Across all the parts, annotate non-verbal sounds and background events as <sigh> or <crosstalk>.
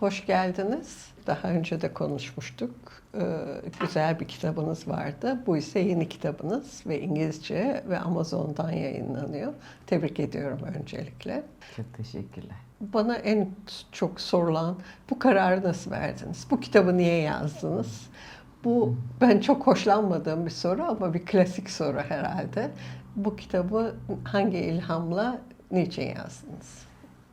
hoş geldiniz. Daha önce de konuşmuştuk. Ee, güzel bir kitabınız vardı. Bu ise yeni kitabınız ve İngilizce ve Amazon'dan yayınlanıyor. Tebrik ediyorum öncelikle. Çok teşekkürler. Bana en çok sorulan bu kararı nasıl verdiniz? Bu kitabı niye yazdınız? Bu ben çok hoşlanmadığım bir soru ama bir klasik soru herhalde. Bu kitabı hangi ilhamla niçin yazdınız?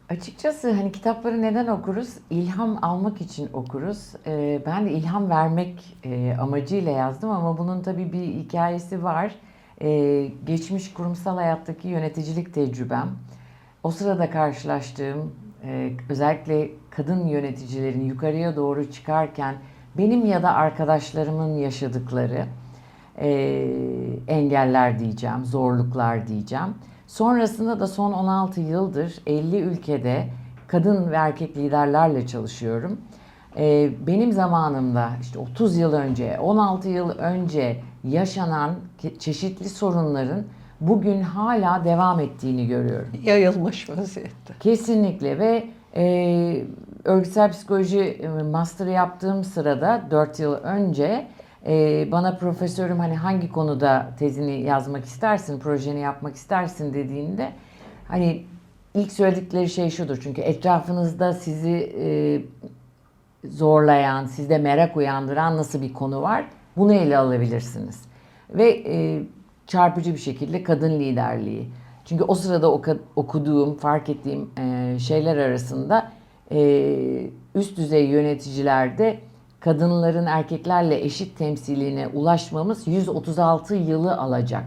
Açıkçası hani kitapları neden okuruz? İlham almak için okuruz. Ee, ben de ilham vermek e, amacıyla yazdım ama bunun tabii bir hikayesi var. Ee, geçmiş kurumsal hayattaki yöneticilik tecrübem. O sırada karşılaştığım e, özellikle kadın yöneticilerin yukarıya doğru çıkarken benim ya da arkadaşlarımın yaşadıkları e, engeller diyeceğim, zorluklar diyeceğim. Sonrasında da son 16 yıldır 50 ülkede kadın ve erkek liderlerle çalışıyorum. E, benim zamanımda işte 30 yıl önce, 16 yıl önce yaşanan çeşitli sorunların bugün hala devam ettiğini görüyorum. Yayılmış vaziyette. Kesinlikle ve e, örgütsel psikoloji e, master yaptığım sırada 4 yıl önce e, bana profesörüm hani hangi konuda tezini yazmak istersin, projeni yapmak istersin dediğinde hani ilk söyledikleri şey şudur çünkü etrafınızda sizi e, zorlayan, sizde merak uyandıran nasıl bir konu var? Bunu ele alabilirsiniz. Ve e, çarpıcı bir şekilde kadın liderliği. Çünkü o sırada oku- okuduğum, fark ettiğim e, şeyler arasında e, üst düzey yöneticilerde kadınların erkeklerle eşit temsiline ulaşmamız 136 yılı alacak.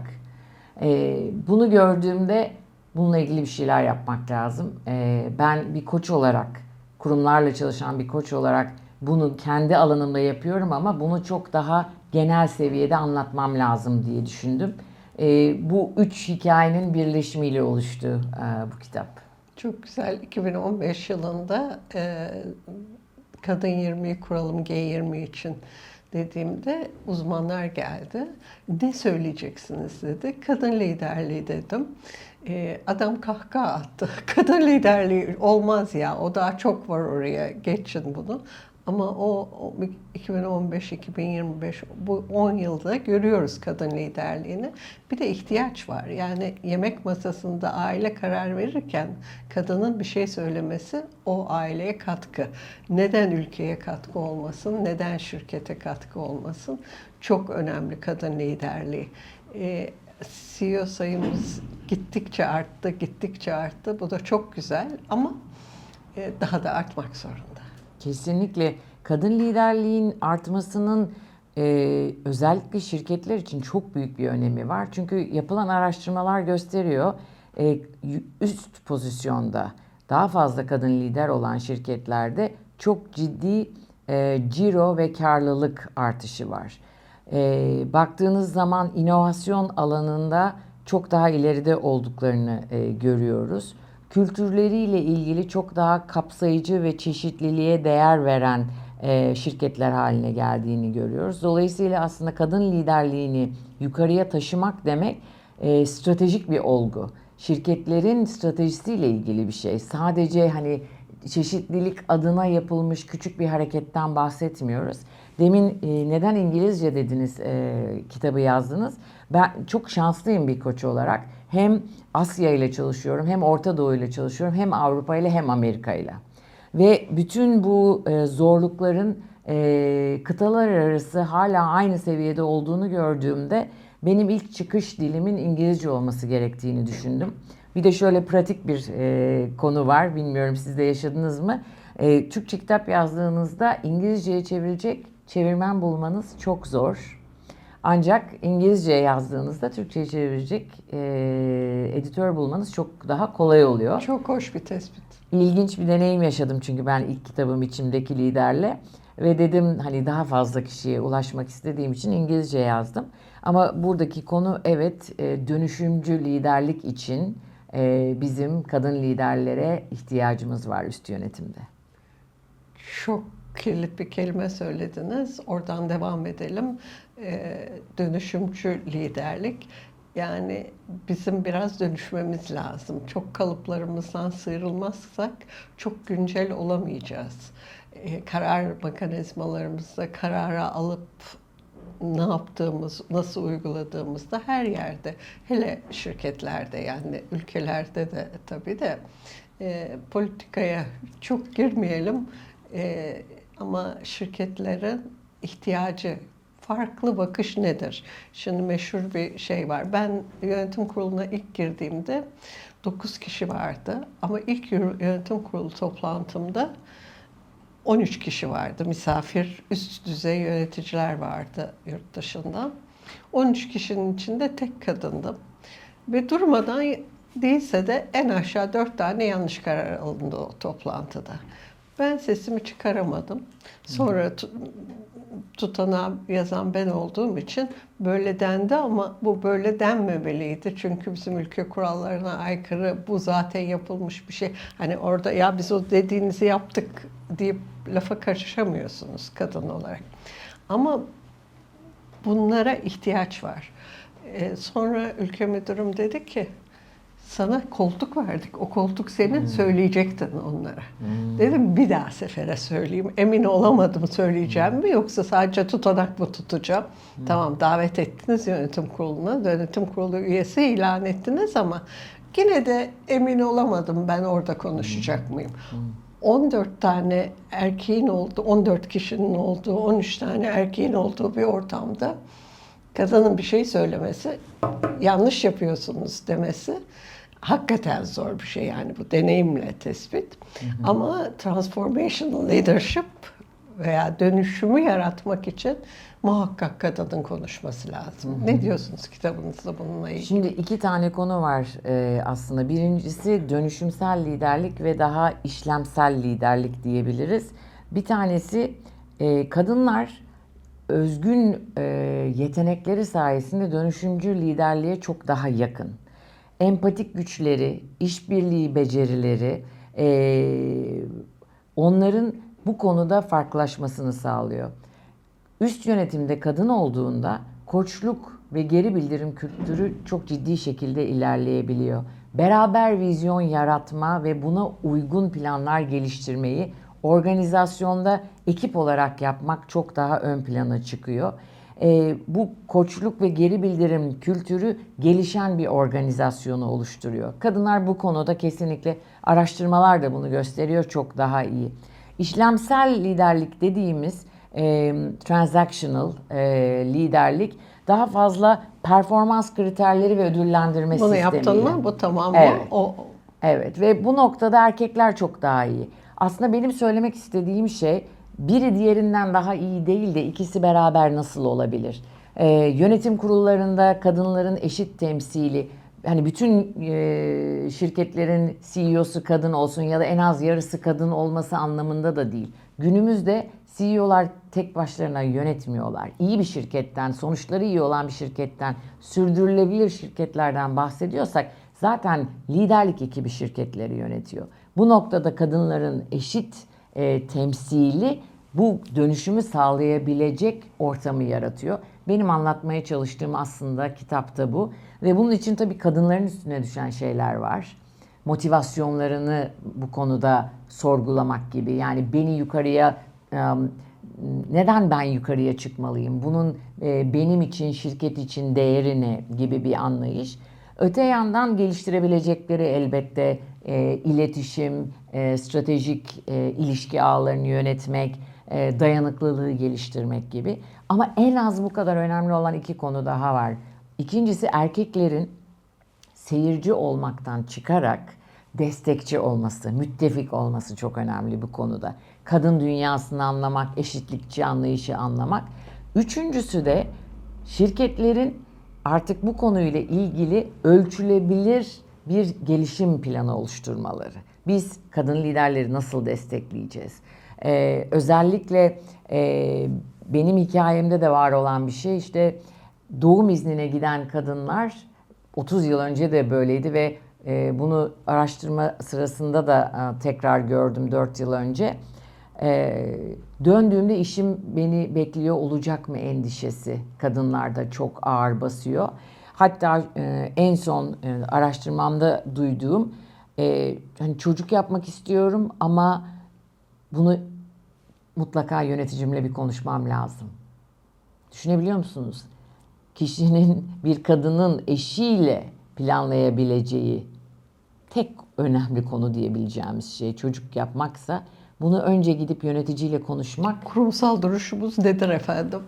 E, bunu gördüğümde bununla ilgili bir şeyler yapmak lazım. E, ben bir koç olarak, kurumlarla çalışan bir koç olarak bunu kendi alanımda yapıyorum ama bunu çok daha genel seviyede anlatmam lazım diye düşündüm. E, bu üç hikayenin birleşimiyle oluştu e, bu kitap. Çok güzel. 2015 yılında e, Kadın 20'yi kuralım G20 için dediğimde uzmanlar geldi. Ne söyleyeceksiniz dedi. Kadın liderliği dedim. E, adam kahkaha attı. <laughs> Kadın liderliği olmaz ya. O daha çok var oraya. Geçin bunu. Ama o, o 2015-2025 bu 10 yılda görüyoruz kadın liderliğini. Bir de ihtiyaç var. Yani yemek masasında aile karar verirken kadının bir şey söylemesi o aileye katkı. Neden ülkeye katkı olmasın? Neden şirkete katkı olmasın? Çok önemli kadın liderliği. Ee, CEO sayımız gittikçe arttı, gittikçe arttı. Bu da çok güzel ama e, daha da artmak zorunda. Kesinlikle kadın liderliğin artmasının e, özellikle şirketler için çok büyük bir önemi var. Çünkü yapılan araştırmalar gösteriyor e, üst pozisyonda daha fazla kadın lider olan şirketlerde çok ciddi e, ciro ve karlılık artışı var. E, baktığınız zaman inovasyon alanında çok daha ileride olduklarını e, görüyoruz kültürleriyle ilgili çok daha kapsayıcı ve çeşitliliğe değer veren e, şirketler haline geldiğini görüyoruz. Dolayısıyla aslında kadın liderliğini yukarıya taşımak demek e, stratejik bir olgu. Şirketlerin stratejisiyle ilgili bir şey. Sadece hani çeşitlilik adına yapılmış küçük bir hareketten bahsetmiyoruz. Demin e, neden İngilizce dediniz e, kitabı yazdınız. Ben çok şanslıyım bir koç olarak. Hem Asya ile çalışıyorum, hem Orta Doğu ile çalışıyorum, hem Avrupa ile hem Amerika ile. Ve bütün bu e, zorlukların e, kıtalar arası hala aynı seviyede olduğunu gördüğümde benim ilk çıkış dilimin İngilizce olması gerektiğini düşündüm. Bir de şöyle pratik bir e, konu var. Bilmiyorum siz de yaşadınız mı? E, Türkçe kitap yazdığınızda İngilizceye çevirecek çevirmen bulmanız çok zor. Ancak İngilizceye yazdığınızda Türkçe'ye çevirecek e, editör bulmanız çok daha kolay oluyor. Çok hoş bir tespit. İlginç bir deneyim yaşadım çünkü ben ilk kitabım içimdeki liderle ve dedim hani daha fazla kişiye ulaşmak istediğim için İngilizce yazdım. Ama buradaki konu evet e, dönüşümcü liderlik için e, bizim kadın liderlere ihtiyacımız var üst yönetimde. Çok kirli bir kelime söylediniz. Oradan devam edelim. Ee, dönüşümcü liderlik. Yani bizim biraz dönüşmemiz lazım. Çok kalıplarımızdan sıyrılmazsak çok güncel olamayacağız. Ee, karar mekanizmalarımızda karara alıp ne yaptığımız, nasıl uyguladığımızda her yerde, hele şirketlerde yani ülkelerde de tabii de e, politikaya çok girmeyelim E, ama şirketlerin ihtiyacı farklı bakış nedir? Şimdi meşhur bir şey var. Ben yönetim kuruluna ilk girdiğimde 9 kişi vardı ama ilk yönetim kurulu toplantımda 13 kişi vardı. Misafir, üst düzey yöneticiler vardı yurt dışından. 13 kişinin içinde tek kadındım. Ve durmadan değilse de en aşağı 4 tane yanlış karar alındı o toplantıda. Ben sesimi çıkaramadım. Sonra tu- tutanağı yazan ben olduğum için böyle dendi ama bu böyle denmemeliydi. Çünkü bizim ülke kurallarına aykırı bu zaten yapılmış bir şey. Hani orada ya biz o dediğinizi yaptık deyip lafa karışamıyorsunuz kadın olarak. Ama bunlara ihtiyaç var. Ee, sonra ülke müdürüm dedi ki sana koltuk verdik. O koltuk senin söyleyecektin onlara. Dedim bir daha sefere söyleyeyim. Emin olamadım söyleyeceğim mi yoksa sadece tutanak mı tutacağım? Tamam davet ettiniz yönetim kuruluna. Yönetim kurulu üyesi ilan ettiniz ama yine de emin olamadım ben orada konuşacak mıyım? 14 tane erkeğin olduğu, 14 kişinin olduğu, 13 tane erkeğin olduğu bir ortamda kadının bir şey söylemesi, yanlış yapıyorsunuz demesi hakikaten zor bir şey yani bu deneyimle tespit. Ama transformational leadership veya dönüşümü yaratmak için muhakkak kadının konuşması lazım. Ne diyorsunuz kitabınızda bununla ilgili? Şimdi iki tane konu var e, aslında. Birincisi dönüşümsel liderlik ve daha işlemsel liderlik diyebiliriz. Bir tanesi e, kadınlar özgün e, yetenekleri sayesinde dönüşümcü liderliğe çok daha yakın. Empatik güçleri, işbirliği becerileri e, onların bu konuda farklılaşmasını sağlıyor. Üst yönetimde kadın olduğunda koçluk ve geri bildirim kültürü çok ciddi şekilde ilerleyebiliyor. Beraber vizyon yaratma ve buna uygun planlar geliştirmeyi organizasyonda ekip olarak yapmak çok daha ön plana çıkıyor. Ee, bu koçluk ve geri bildirim kültürü gelişen bir organizasyonu oluşturuyor. Kadınlar bu konuda kesinlikle araştırmalar da bunu gösteriyor çok daha iyi. İşlemsel liderlik dediğimiz e, transactional e, liderlik daha fazla performans kriterleri ve ödüllendirme Bunu sistemiyle. yaptın mı? Bu tamam mı? Evet. O, Evet ve bu noktada erkekler çok daha iyi. Aslında benim söylemek istediğim şey biri diğerinden daha iyi değil de ikisi beraber nasıl olabilir? Ee, yönetim kurullarında kadınların eşit temsili, hani bütün e, şirketlerin CEO'su kadın olsun ya da en az yarısı kadın olması anlamında da değil. Günümüzde CEO'lar tek başlarına yönetmiyorlar. İyi bir şirketten, sonuçları iyi olan bir şirketten, sürdürülebilir şirketlerden bahsediyorsak zaten liderlik ekibi şirketleri yönetiyor. Bu noktada kadınların eşit e, temsili bu dönüşümü sağlayabilecek ortamı yaratıyor. Benim anlatmaya çalıştığım aslında kitapta bu. Ve bunun için tabii kadınların üstüne düşen şeyler var. Motivasyonlarını bu konuda sorgulamak gibi. Yani beni yukarıya em, neden ben yukarıya çıkmalıyım? Bunun e, benim için, şirket için değeri ne gibi bir anlayış. Öte yandan geliştirebilecekleri elbette e, iletişim, e, stratejik ilişki ağlarını yönetmek, dayanıklılığı geliştirmek gibi. Ama en az bu kadar önemli olan iki konu daha var. İkincisi erkeklerin seyirci olmaktan çıkarak destekçi olması, müttefik olması çok önemli bu konuda. Kadın dünyasını anlamak, eşitlikçi anlayışı anlamak. Üçüncüsü de şirketlerin artık bu konuyla ilgili ölçülebilir bir gelişim planı oluşturmaları. Biz kadın liderleri nasıl destekleyeceğiz? Ee, özellikle e, benim hikayemde de var olan bir şey işte doğum iznine giden kadınlar 30 yıl önce de böyleydi ve e, bunu araştırma sırasında da e, tekrar gördüm 4 yıl önce. E, döndüğümde işim beni bekliyor olacak mı endişesi kadınlarda çok ağır basıyor. hatta e, en son e, araştırmamda duyduğum e, hani çocuk yapmak istiyorum ama bunu mutlaka yöneticimle bir konuşmam lazım. Düşünebiliyor musunuz? Kişinin <laughs> bir kadının eşiyle planlayabileceği tek önemli konu diyebileceğimiz şey çocuk yapmaksa bunu önce gidip yöneticiyle konuşmak Kurumsal duruşumuz nedir efendim?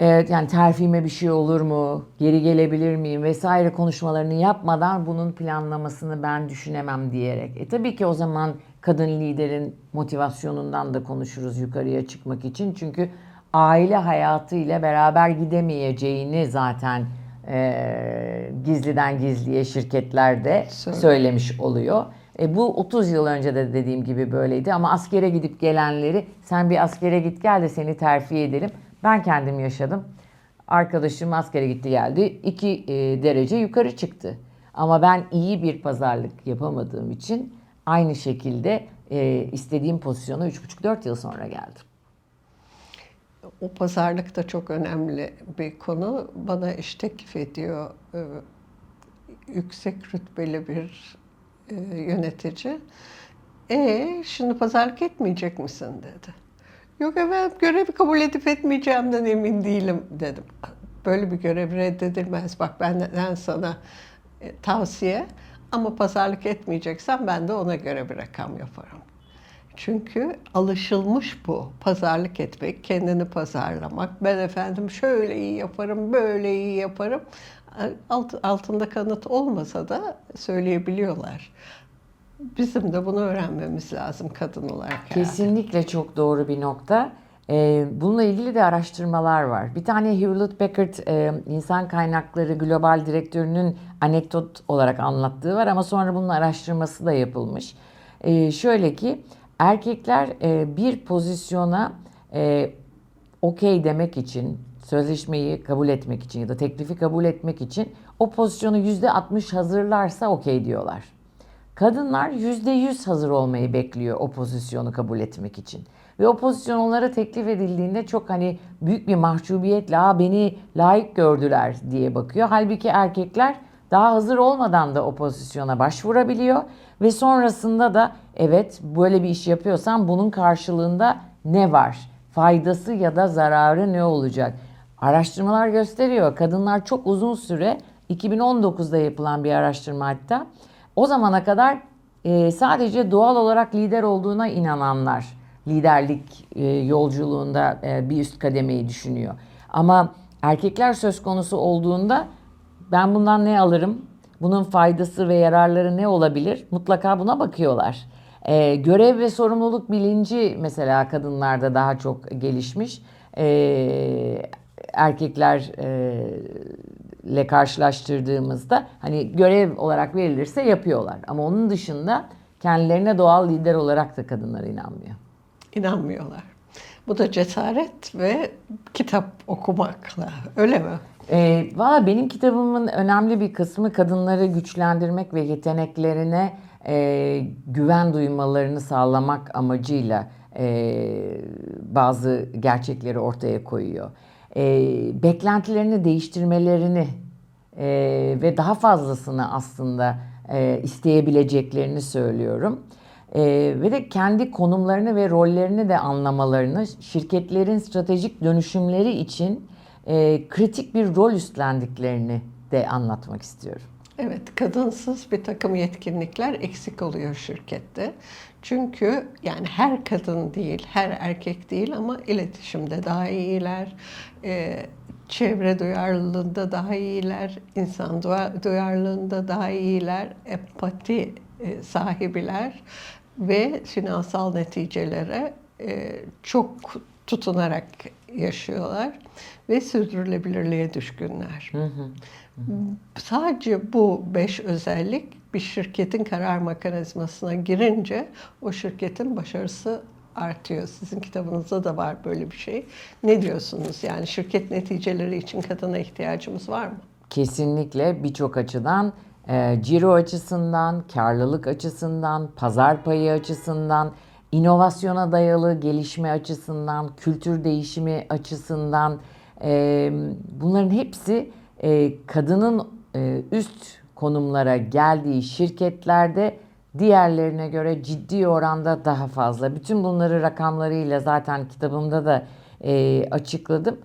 Evet yani terfime bir şey olur mu? Geri gelebilir miyim? Vesaire konuşmalarını yapmadan bunun planlamasını ben düşünemem diyerek. E tabii ki o zaman kadın liderin motivasyonundan da konuşuruz yukarıya çıkmak için. Çünkü aile hayatıyla beraber gidemeyeceğini zaten e, gizliden gizliye şirketlerde Söyle. söylemiş oluyor. E, bu 30 yıl önce de dediğim gibi böyleydi ama askere gidip gelenleri sen bir askere git gel de seni terfi edelim. Ben kendim yaşadım. Arkadaşım askere gitti geldi. 2 derece yukarı çıktı. Ama ben iyi bir pazarlık yapamadığım için aynı şekilde e, istediğim pozisyona 3,5-4 yıl sonra geldim. O pazarlık da çok önemli bir konu. Bana iş teklif ediyor e, yüksek rütbeli bir e, yönetici. E şimdi pazarlık etmeyecek misin dedi. Yok efendim görevi kabul edip etmeyeceğimden emin değilim dedim. Böyle bir görev reddedilmez. Bak benden sana e, tavsiye ama pazarlık etmeyeceksen ben de ona göre bir rakam yaparım. Çünkü alışılmış bu. Pazarlık etmek, kendini pazarlamak. Ben efendim şöyle iyi yaparım, böyle iyi yaparım. Alt, altında kanıt olmasa da söyleyebiliyorlar. Bizim de bunu öğrenmemiz lazım kadın olarak. Kesinlikle çok doğru bir nokta. Ee, bununla ilgili de araştırmalar var. Bir tane Hewlett Packard e, insan kaynakları global direktörünün anekdot olarak anlattığı var ama sonra bunun araştırması da yapılmış. Ee, şöyle ki erkekler e, bir pozisyona e, okey demek için, sözleşmeyi kabul etmek için ya da teklifi kabul etmek için o pozisyonu %60 hazırlarsa okey diyorlar. Kadınlar %100 hazır olmayı bekliyor o pozisyonu kabul etmek için. Ve o pozisyon onlara teklif edildiğinde çok hani büyük bir mahcubiyetle Aa, beni layık gördüler diye bakıyor. Halbuki erkekler daha hazır olmadan da o pozisyona başvurabiliyor. Ve sonrasında da evet böyle bir iş yapıyorsam bunun karşılığında ne var? Faydası ya da zararı ne olacak? Araştırmalar gösteriyor. Kadınlar çok uzun süre 2019'da yapılan bir araştırma hatta o zamana kadar e, sadece doğal olarak lider olduğuna inananlar liderlik e, yolculuğunda e, bir üst kademeyi düşünüyor. Ama erkekler söz konusu olduğunda ben bundan ne alırım? Bunun faydası ve yararları ne olabilir? Mutlaka buna bakıyorlar. E, görev ve sorumluluk bilinci mesela kadınlarda daha çok gelişmiş. E, erkekler e, ile karşılaştırdığımızda hani görev olarak verilirse yapıyorlar. Ama onun dışında kendilerine doğal lider olarak da kadınlar inanmıyor. İnanmıyorlar. Bu da cesaret ve kitap okumakla. Öyle mi? E, Valla benim kitabımın önemli bir kısmı kadınları güçlendirmek ve yeteneklerine e, güven duymalarını sağlamak amacıyla e, bazı gerçekleri ortaya koyuyor. E, beklentilerini değiştirmelerini e, ve daha fazlasını aslında e, isteyebileceklerini söylüyorum. E, ve de kendi konumlarını ve rollerini de anlamalarını, şirketlerin stratejik dönüşümleri için e, kritik bir rol üstlendiklerini de anlatmak istiyorum. Evet, kadınsız bir takım yetkinlikler eksik oluyor şirkette. Çünkü yani her kadın değil, her erkek değil ama iletişimde daha iyiler, e, çevre duyarlılığında daha iyiler, insan duyarlılığında daha iyiler, empati e, sahibiler ve finansal neticelere e, çok tutunarak yaşıyorlar ve sürdürülebilirliğe düşkünler. Sadece bu beş özellik bir şirketin karar mekanizmasına girince o şirketin başarısı artıyor. Sizin kitabınızda da var böyle bir şey. Ne diyorsunuz? Yani şirket neticeleri için kadına ihtiyacımız var mı? Kesinlikle birçok açıdan e, ciro açısından, karlılık açısından, pazar payı açısından, inovasyona dayalı gelişme açısından, kültür değişimi açısından bunların hepsi kadının üst konumlara geldiği şirketlerde diğerlerine göre ciddi oranda daha fazla. Bütün bunları rakamlarıyla zaten kitabımda da açıkladım.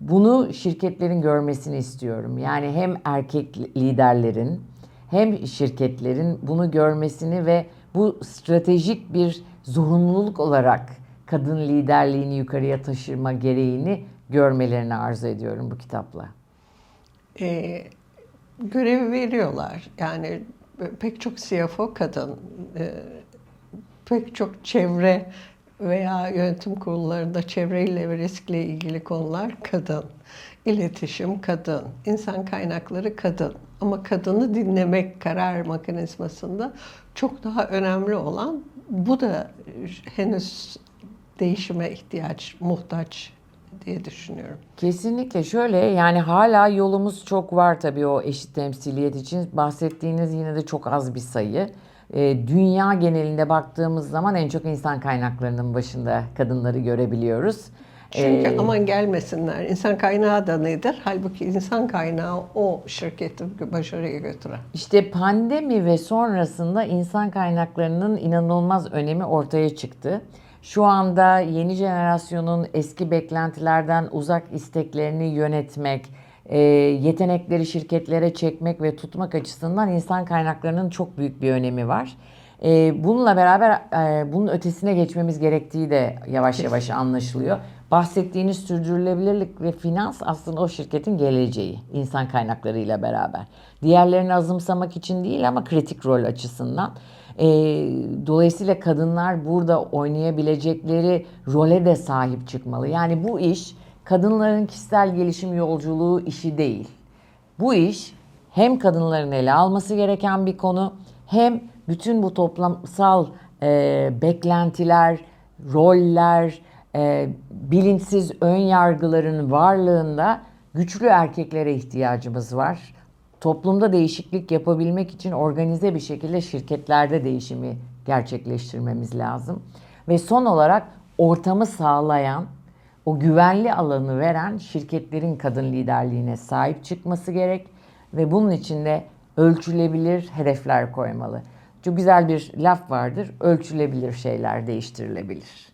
Bunu şirketlerin görmesini istiyorum. Yani hem erkek liderlerin hem şirketlerin bunu görmesini ve bu stratejik bir zorunluluk olarak kadın liderliğini yukarıya taşırma gereğini görmelerini arzu ediyorum bu kitapla. e, görevi veriyorlar. Yani pek çok CFO kadın, e, pek çok çevre veya yönetim kurullarında çevreyle ve riskle ilgili konular kadın. İletişim kadın, insan kaynakları kadın. Ama kadını dinlemek karar mekanizmasında çok daha önemli olan bu da henüz değişime ihtiyaç, muhtaç diye düşünüyorum. Kesinlikle şöyle yani hala yolumuz çok var tabii o eşit temsiliyet için. Bahsettiğiniz yine de çok az bir sayı. Ee, dünya genelinde baktığımız zaman en çok insan kaynaklarının başında kadınları görebiliyoruz. Çünkü Ee, aman gelmesinler. İnsan kaynağı da nedir? Halbuki insan kaynağı o şirketi başarıya götüren. İşte pandemi ve sonrasında insan kaynaklarının inanılmaz önemi ortaya çıktı. Şu anda yeni jenerasyonun eski beklentilerden uzak isteklerini yönetmek, e, yetenekleri şirketlere çekmek ve tutmak açısından insan kaynaklarının çok büyük bir önemi var. E, bununla beraber e, bunun ötesine geçmemiz gerektiği de yavaş yavaş anlaşılıyor. Bahsettiğiniz sürdürülebilirlik ve finans aslında o şirketin geleceği insan kaynaklarıyla beraber. Diğerlerini azımsamak için değil ama kritik rol açısından. Ee, dolayısıyla kadınlar burada oynayabilecekleri role de sahip çıkmalı. Yani bu iş kadınların kişisel gelişim yolculuğu işi değil. Bu iş hem kadınların ele alması gereken bir konu hem bütün bu toplamsal e, beklentiler, roller, e, bilinçsiz ön yargıların varlığında güçlü erkeklere ihtiyacımız var. Toplumda değişiklik yapabilmek için organize bir şekilde şirketlerde değişimi gerçekleştirmemiz lazım. Ve son olarak ortamı sağlayan, o güvenli alanı veren şirketlerin kadın liderliğine sahip çıkması gerek ve bunun için de ölçülebilir hedefler koymalı. Çok güzel bir laf vardır. Ölçülebilir şeyler değiştirilebilir.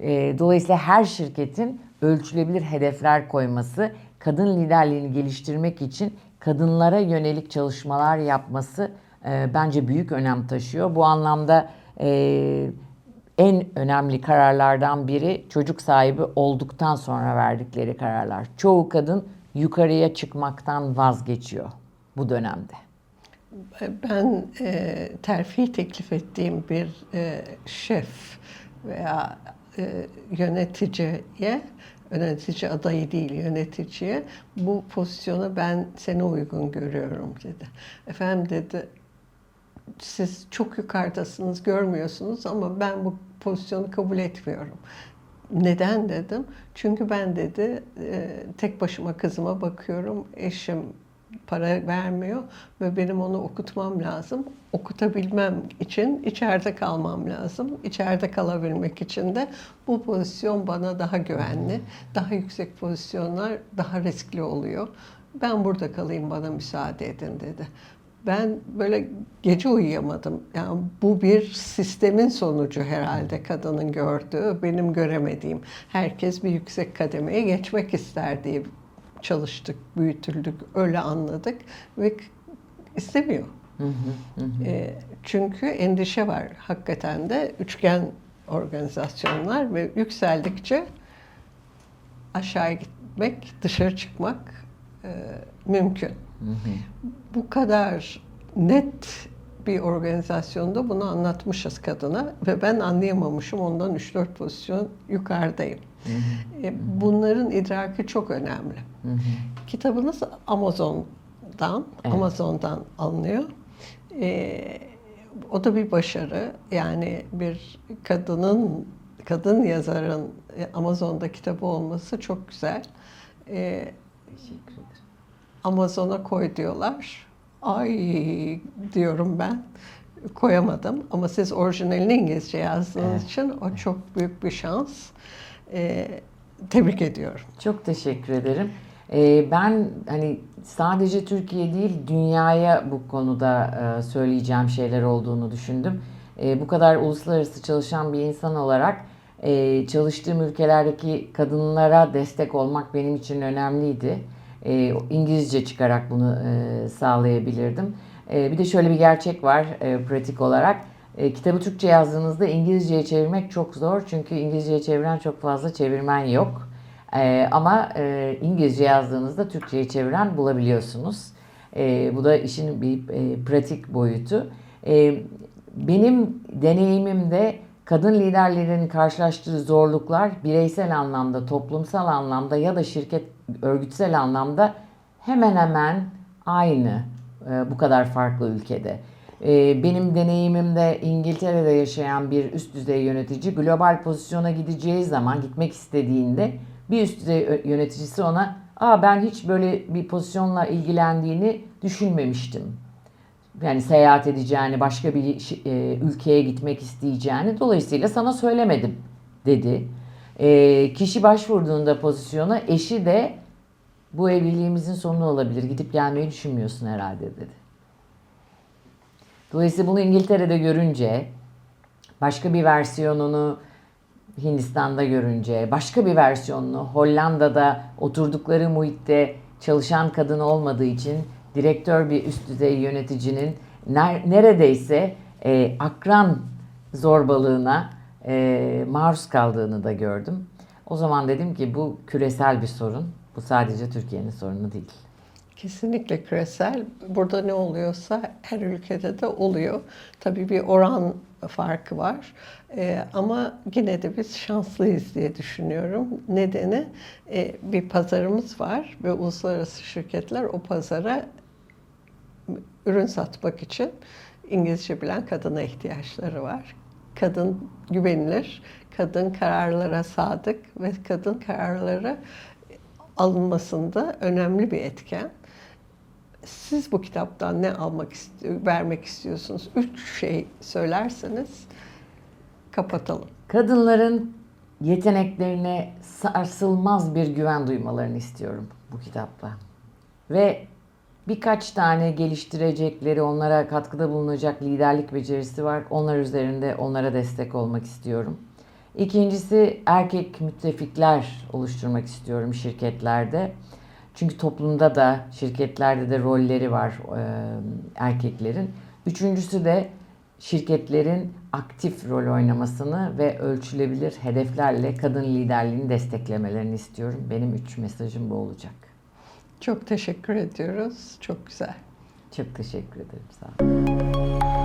E, Dolayısıyla her şirketin ölçülebilir hedefler koyması, kadın liderliğini geliştirmek için kadınlara yönelik çalışmalar yapması e, bence büyük önem taşıyor. Bu anlamda e, en önemli kararlardan biri çocuk sahibi olduktan sonra verdikleri kararlar. Çoğu kadın yukarıya çıkmaktan vazgeçiyor bu dönemde. Ben e, terfi teklif ettiğim bir e, şef veya e, yöneticiye, yönetici adayı değil yöneticiye bu pozisyona ben seni uygun görüyorum dedi. Efendim dedi siz çok yukarıdasınız görmüyorsunuz ama ben bu pozisyonu kabul etmiyorum. Neden dedim? Çünkü ben dedi e, tek başıma kızıma bakıyorum. Eşim para vermiyor ve benim onu okutmam lazım. Okutabilmem için içeride kalmam lazım. İçeride kalabilmek için de bu pozisyon bana daha güvenli, daha yüksek pozisyonlar daha riskli oluyor. Ben burada kalayım bana müsaade edin dedi. Ben böyle gece uyuyamadım. Yani bu bir sistemin sonucu herhalde kadının gördüğü, benim göremediğim. Herkes bir yüksek kademeye geçmek ister diye çalıştık, büyütüldük, öyle anladık ve istemiyor. E, çünkü endişe var hakikaten de üçgen organizasyonlar ve yükseldikçe aşağı gitmek, dışarı çıkmak e, mümkün. Bu kadar net bir organizasyonda bunu anlatmışız kadına ve ben anlayamamışım ondan 3-4 pozisyon yukarıdayım. E, Bunların idraki çok önemli. Kitabınız Amazon'dan, Evet. Amazon'dan alınıyor. E, o da bir başarı. Yani bir kadının, kadın yazarın e, Amazon'da kitabı olması çok güzel. E, ederim. Amazon'a koy diyorlar. Ay diyorum ben. Koyamadım ama siz orijinalini İngilizce yazdığınız Evet. için o çok büyük bir şans. Ee, tebrik ediyorum. Çok teşekkür ederim. Ee, ben hani sadece Türkiye değil dünyaya bu konuda e, söyleyeceğim şeyler olduğunu düşündüm. E, bu kadar uluslararası çalışan bir insan olarak e, çalıştığım ülkelerdeki kadınlara destek olmak benim için önemliydi. E, İngilizce çıkarak bunu e, sağlayabilirdim. E, bir de şöyle bir gerçek var e, pratik olarak. E, kitabı Türkçe yazdığınızda İngilizceye çevirmek çok zor. Çünkü İngilizceye çeviren çok fazla çevirmen yok. E, ama e, İngilizce yazdığınızda Türkçe'ye çeviren bulabiliyorsunuz. E, bu da işin bir e, pratik boyutu. E, benim deneyimimde kadın liderlerin karşılaştığı zorluklar bireysel anlamda, toplumsal anlamda ya da şirket örgütsel anlamda hemen hemen aynı e, bu kadar farklı ülkede. E, benim deneyimimde İngiltere'de yaşayan bir üst düzey yönetici global pozisyona gideceği zaman gitmek istediğinde bir üst düzey yöneticisi ona Aa ben hiç böyle bir pozisyonla ilgilendiğini düşünmemiştim yani seyahat edeceğini, başka bir e, ülkeye gitmek isteyeceğini dolayısıyla sana söylemedim dedi. E, kişi başvurduğunda pozisyona eşi de bu evliliğimizin sonu olabilir. Gidip gelmeyi düşünmüyorsun herhalde dedi. Dolayısıyla bunu İngiltere'de görünce, başka bir versiyonunu Hindistan'da görünce, başka bir versiyonunu Hollanda'da oturdukları muhitte çalışan kadın olmadığı için direktör bir üst düzey yöneticinin ner- neredeyse e, akran zorbalığına e, maruz kaldığını da gördüm. O zaman dedim ki bu küresel bir sorun. Bu sadece Türkiye'nin sorunu değil. Kesinlikle küresel. Burada ne oluyorsa her ülkede de oluyor. Tabii bir oran farkı var. Ee, ama yine de biz şanslıyız diye düşünüyorum. Nedeni e, bir pazarımız var ve uluslararası şirketler o pazara ürün satmak için İngilizce bilen kadına ihtiyaçları var. Kadın güvenilir, kadın kararlara sadık ve kadın kararları alınmasında önemli bir etken. Siz bu kitaptan ne almak vermek istiyorsunuz? Üç şey söylerseniz kapatalım. Kadınların yeteneklerine sarsılmaz bir güven duymalarını istiyorum bu kitapta. Ve birkaç tane geliştirecekleri, onlara katkıda bulunacak liderlik becerisi var. Onlar üzerinde onlara destek olmak istiyorum. İkincisi erkek müttefikler oluşturmak istiyorum şirketlerde. Çünkü toplumda da şirketlerde de rolleri var e, erkeklerin. Üçüncüsü de şirketlerin aktif rol oynamasını ve ölçülebilir hedeflerle kadın liderliğini desteklemelerini istiyorum. Benim üç mesajım bu olacak. Çok teşekkür ediyoruz. Çok güzel. Çok teşekkür ederim. Sağ olun.